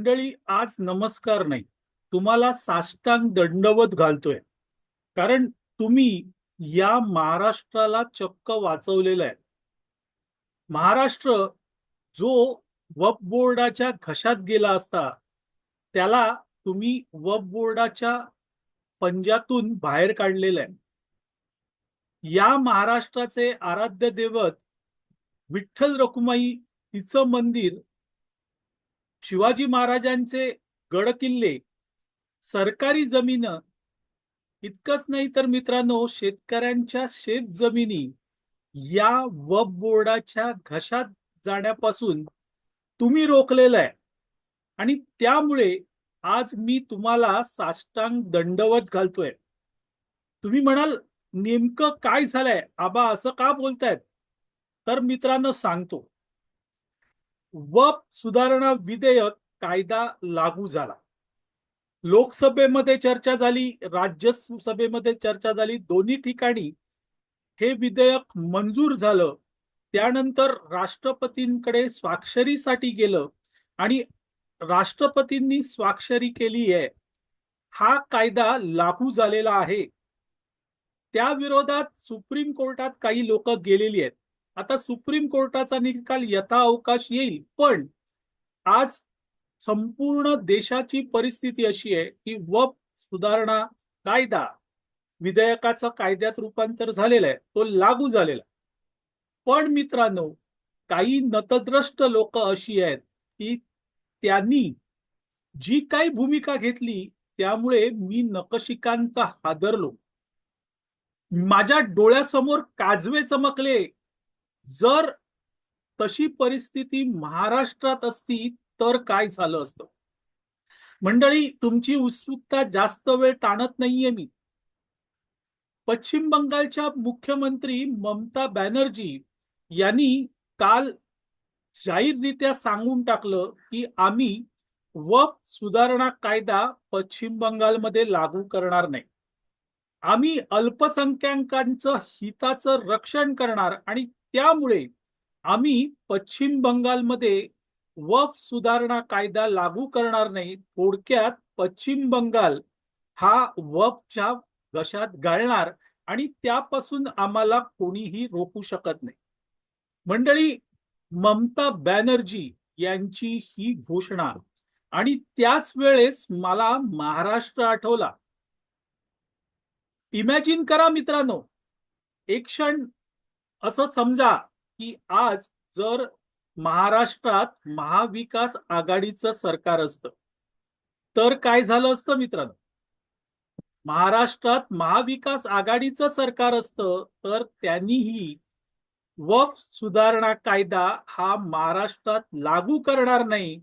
मंडळी आज नमस्कार नाही. तुम्हाला साष्टांग दंडवत घालतोय. कारण तुम्ही या महाराष्ट्राला चक्क वाचवलेलं आहे. महाराष्ट्र जो वप बोर्डाच्या घशात गेला असता त्याला तुम्ही वप बोर्डाच्या पंजातून बाहेर काढलेलं आहे. या महाराष्ट्राचे आराध्य दैवत विठ्ठल रखुमाई तिचं मंदिर शिवाजी महाराजांचे गड किल्ले सरकारी जमीन इतकंच नाही तर मित्रांनो शेतकऱ्यांच्या शेत जमिनी या वब बोर्डाच्या घशात जाण्यापासून तुम्ही रोखलेलं आहे. आणि त्यामुळे आज मी तुम्हाला साष्टांग दंडवत घालतोय. तुम्ही म्हणाल नेमकं काय झालंय? आबा असं का बोलतायत? तर मित्रांनो सांगतो. वप सुधारणा विधेयक कायदा लागू झाला. लोकसभेमध्ये चर्चा झाली राज्यसभेमध्ये चर्चा झाली दोन्ही ठिकाणी हे विधेयक मंजूर झालं. त्यानंतर राष्ट्रपतींकडे स्वाक्षरीसाठी गेलं आणि राष्ट्रपतींनी स्वाक्षरी केली आहे. हा कायदा लागू झालेला आहे. त्या विरोधात सुप्रीम कोर्टात काही लोक गेलेली आहेत. आता सुप्रीम कोर्टाचा निकाल यथा अवकाश येईल पण आज संपूर्ण देशाची परिस्थिती अशी आहे की वप सुधारणा कायदा विधेयकाचं कायद्यात रूपांतर झालेलं आहे तो लागू झालेला पण मित्रांनो काही नतद्रष्ट लोक अशी आहेत की त्यांनी जी काही भूमिका घेतली त्यामुळे मी नकशिकांचा हादरलो. माझ्या डोळ्यासमोर काजवे चमकले जर तशी परिस्थिती महाराष्ट्रात असती तर काय झालं असतं? मंडळी तुमची उत्सुकता जास्त वेळ टाणत नाहीये मी. पश्चिम बंगालच्या मुख्यमंत्री ममता बॅनर्जी यांनी काल जाहीररित्या सांगून टाकलं की आम्ही वफ सुधारणा कायदा पश्चिम बंगालमध्ये लागू करणार नाही. आम्ही अल्पसंख्याकांचं हिताचं रक्षण करणार आणि त्यामुळे आम्ही पश्चिम बंगालमध्ये वफ सुधारणा कायदा लागू करणार नाही. थोडक्यात पश्चिम बंगाल हा वफच्या घशात घालणार आणि त्यापासून आम्हाला कोणीही रोखू शकत नाही. मंडळी ममता बॅनर्जी यांची ही घोषणा आणि त्याच वेळेस मला महाराष्ट्र आठवला. इमॅजिन करा मित्रांनो एक क्षण असं समजा की आज जर महाराष्ट्रात महाविकास आघाडीचं सरकार असतं तर काय झालं असतं मित्रांनो? महाराष्ट्रात महाविकास आघाडीचं सरकार असतं तर त्यांनीही वफ सुधारणा कायदा हा महाराष्ट्रात लागू करणार नाही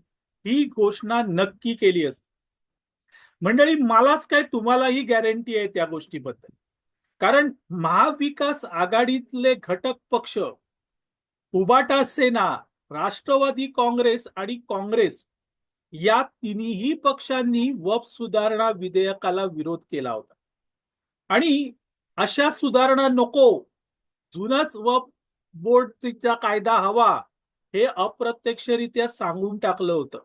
ही घोषणा नक्की केली असते. मंडळी मलाच काय तुम्हालाही गॅरंटी आहे त्या गोष्टीबद्दल. कारण महाविकास आघाडीतले घटक पक्ष उबाटा सेना राष्ट्रवादी काँग्रेस आणि काँग्रेस या तिन्ही पक्षांनी वफ सुधारणा विधेयकाला विरोध केला होता. आणि अशा सुधारणा नको जुनाच वफ बोर्डचा कायदा हवा हे अप्रत्यक्षरित्या सांगून टाकलं होतं.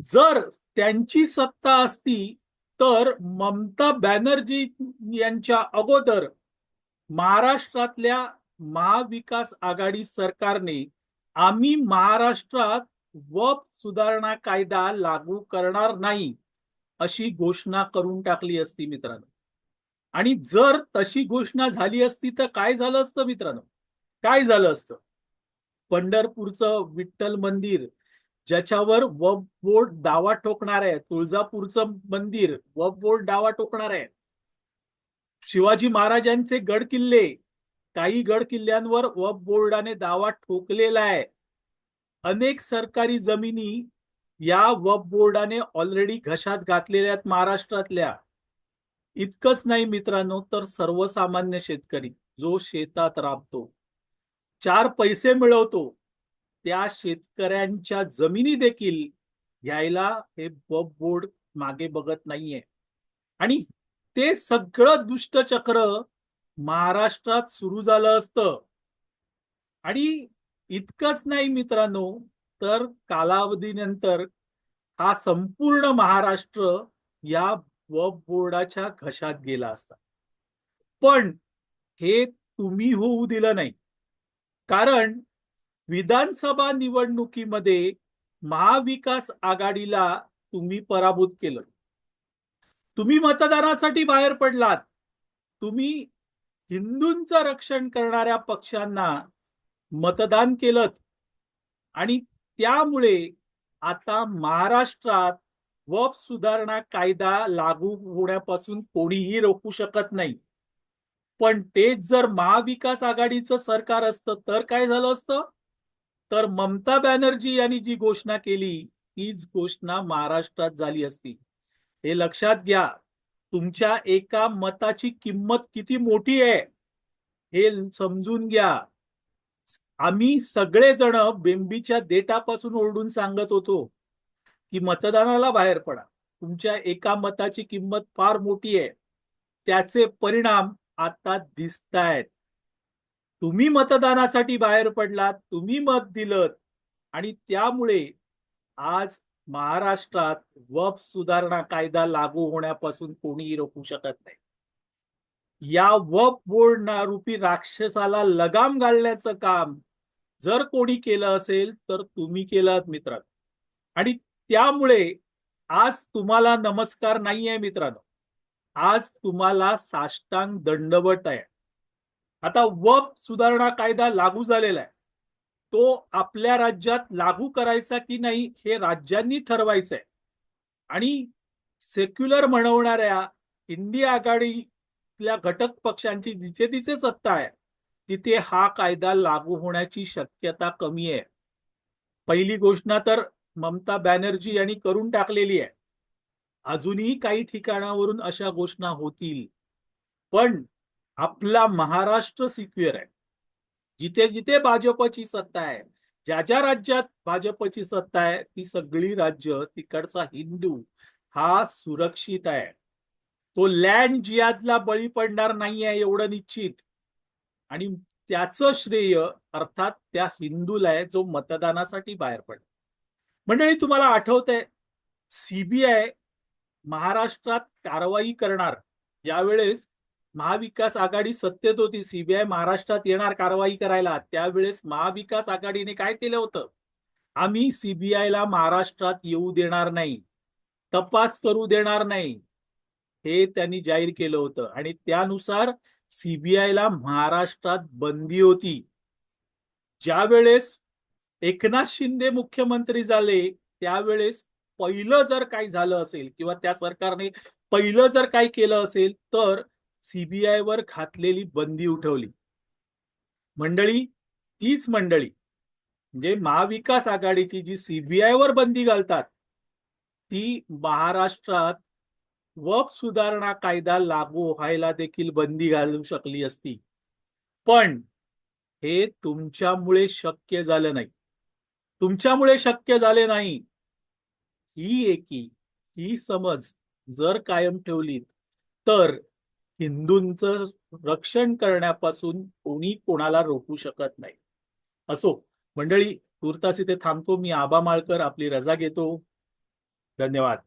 जर त्यांची सत्ता असती तर ममता बॅनर्जी यांच्या अगोदर महाराष्ट्रातल्या महाविकास आघाडी सरकारने आम्ही महाराष्ट्रात वप सुधारणा कायदा लागू करणार नाही अशी घोषणा करून टाकली असती मित्रांनो. आणि जर तशी घोषणा झाली असती तर काय झालं असतं मित्रांनो? काय झालं असतं? पंढरपूरचं विठ्ठल मंदिर ज्याच्यावर वब बोर्ड दावा ठोकणार आहे तुळजापूरचं मंदिर वब बोर्ड दावा ठोकणार आहे. शिवाजी महाराजांचे गड किल्ले काही गड किल्ल्यांवर वब बोर्डाने दावा ठोकलेला आहे. अनेक सरकारी जमिनी या वब बोर्डाने ऑलरेडी घशात घातलेल्या आहेत महाराष्ट्रातल्या. इतकंच नाही मित्रांनो तर सर्वसामान्य शेतकरी जो शेतात राबतो. चार पैसे मिळवतो. त्या शेतकऱ्यांच्या जमिनी देखील घ्यायला हे बब बोर्ड मागे बघत नाहीये. आणि ते सगळं दुष्टचक्र महाराष्ट्रात सुरू झालं असतं. आणि इतकंच नाही मित्रांनो तर कालावधीनंतर हा संपूर्ण महाराष्ट्र या वब बोर्डाच्या घशात गेला असता. पण हे तुम्ही होऊ दिलं नाही. कारण विधानसभा निवडणुकीमध्ये महाविकास आघाडीला तुम्ही पराभूत केलं. तुम्ही मतदानासाठी बाहेर पडलात. तुम्ही हिंदूंचं रक्षण करणाऱ्या पक्षांना मतदान केलं आणि त्यामुळे आता महाराष्ट्रात वप सुधारणा कायदा लागू होण्यापासून कोणीही रोखू शकत नाही. पण तेच जर महाविकास आघाडीचं सरकार असतं तर काय झालं असतं? तर ममता बॅनर्जी यांनी जी घोषणा केली तीच घोषणा महाराष्ट्रात झाली असती. हे लक्षात घ्या तुमच्या एका मताची किंमत किती मोठी आहे हे समजून घ्या. आम्ही सगळेजण बेंबीच्या देटापासून ओरडून सांगत होतो की मतदानाला बाहेर पडा. तुमच्या एका मताची किंमत फार मोठी आहे. त्याचे परिणाम आता दिसत आहेत तुम्ही मतदानासाठी बाहेर पडलात तुम्ही मत दिलं आणि त्यामुळे आज महाराष्ट्रात वफ सुधारणा कायदा लागू होण्यापासून कोणीही रोखू शकत नाही. या वफ बोर्ड रूपी राक्षसाला लगाम घालण्याचं काम जर कोणी केलं असेल तर तुम्ही केलं मित्रांनो. आणि त्यामुळे आज तुम्हाला नमस्कार नाहीये मित्रांनो. आज तुम्हाला साष्टांग दंडवट आहे. आता वप सुधारणा कायदा लागू झालेला आहे. तो आपल्या राज्यात लागू करायचा की नाही हे राज्यांनी ठरवायचं आहे आणि सेक्युलर म्हणवणाऱ्या इंडिया आघाडीतल्या घटक पक्षांची जिथे तिथे सत्ता आहे तिथे हा कायदा लागू होण्याची शक्यता कमी आहे. पहिली घोषणा तर ममता बॅनर्जी यांनी करून टाकलेली आहे. अजूनही काही ठिकाणावरून अशा घोषणा होतील. पण आपला महाराष्ट्र सिक्युअर आहे. जिथे जिथे भाजपची सत्ता आहे ज्या ज्या राज्यात भाजपची सत्ता आहे ती सगळी राज्य तिकडचा हिंदू हा सुरक्षित आहे. तो लँड जियादला बळी पडणार नाही आहे एवढं निश्चित. आणि त्याचं श्रेय अर्थात त्या हिंदूला आहे जो मतदानासाठी बाहेर पडला. मंडळी तुम्हाला आठवतंय सीबीआय महाराष्ट्रात कारवाई करणार ज्यावेळेस महाविकास आघाडी सत्तेत होती. सीबीआय महाराष्ट्रात येणार कारवाई करायला. त्यावेळेस महाविकास आघाडीने काय केलं होतं? आम्ही सीबीआयला महाराष्ट्रात येऊ देणार नाही. तपास करू देणार नाही. हे त्यांनी जाहीर केलं होतं. आणि त्यानुसार सीबीआयला महाराष्ट्रात बंदी होती. ज्या वेळेस एकनाथ शिंदे मुख्यमंत्री झाले त्यावेळेस पहिलं जर काही झालं असेल किंवा त्या सरकारने पहिलं जर काही केलं असेल तर सीबीआय वर घातलेली बंदी उठवली. मंडळी तीच मंडळी म्हणजे महाविकास आघाडीची जी सीबीआय वर बंदी घालतात ती महाराष्ट्रात वक सुधारणा कायदा लागू व्हायला देखील बंदी घालू शकली असती. पण हे तुमच्यामुळे शक्य झालं नाही. तुमच्यामुळे शक्य झाले नाही. ही एकी ही समज जर कायम ठेवली तर हिंदूंचं रक्षण करण्यापासून कोणी कोणाला रोखू शकत नाही. असो मंडळी तुर्तास इथे थांबतो. मी आबा माळकर आपली रजा घेतो. धन्यवाद.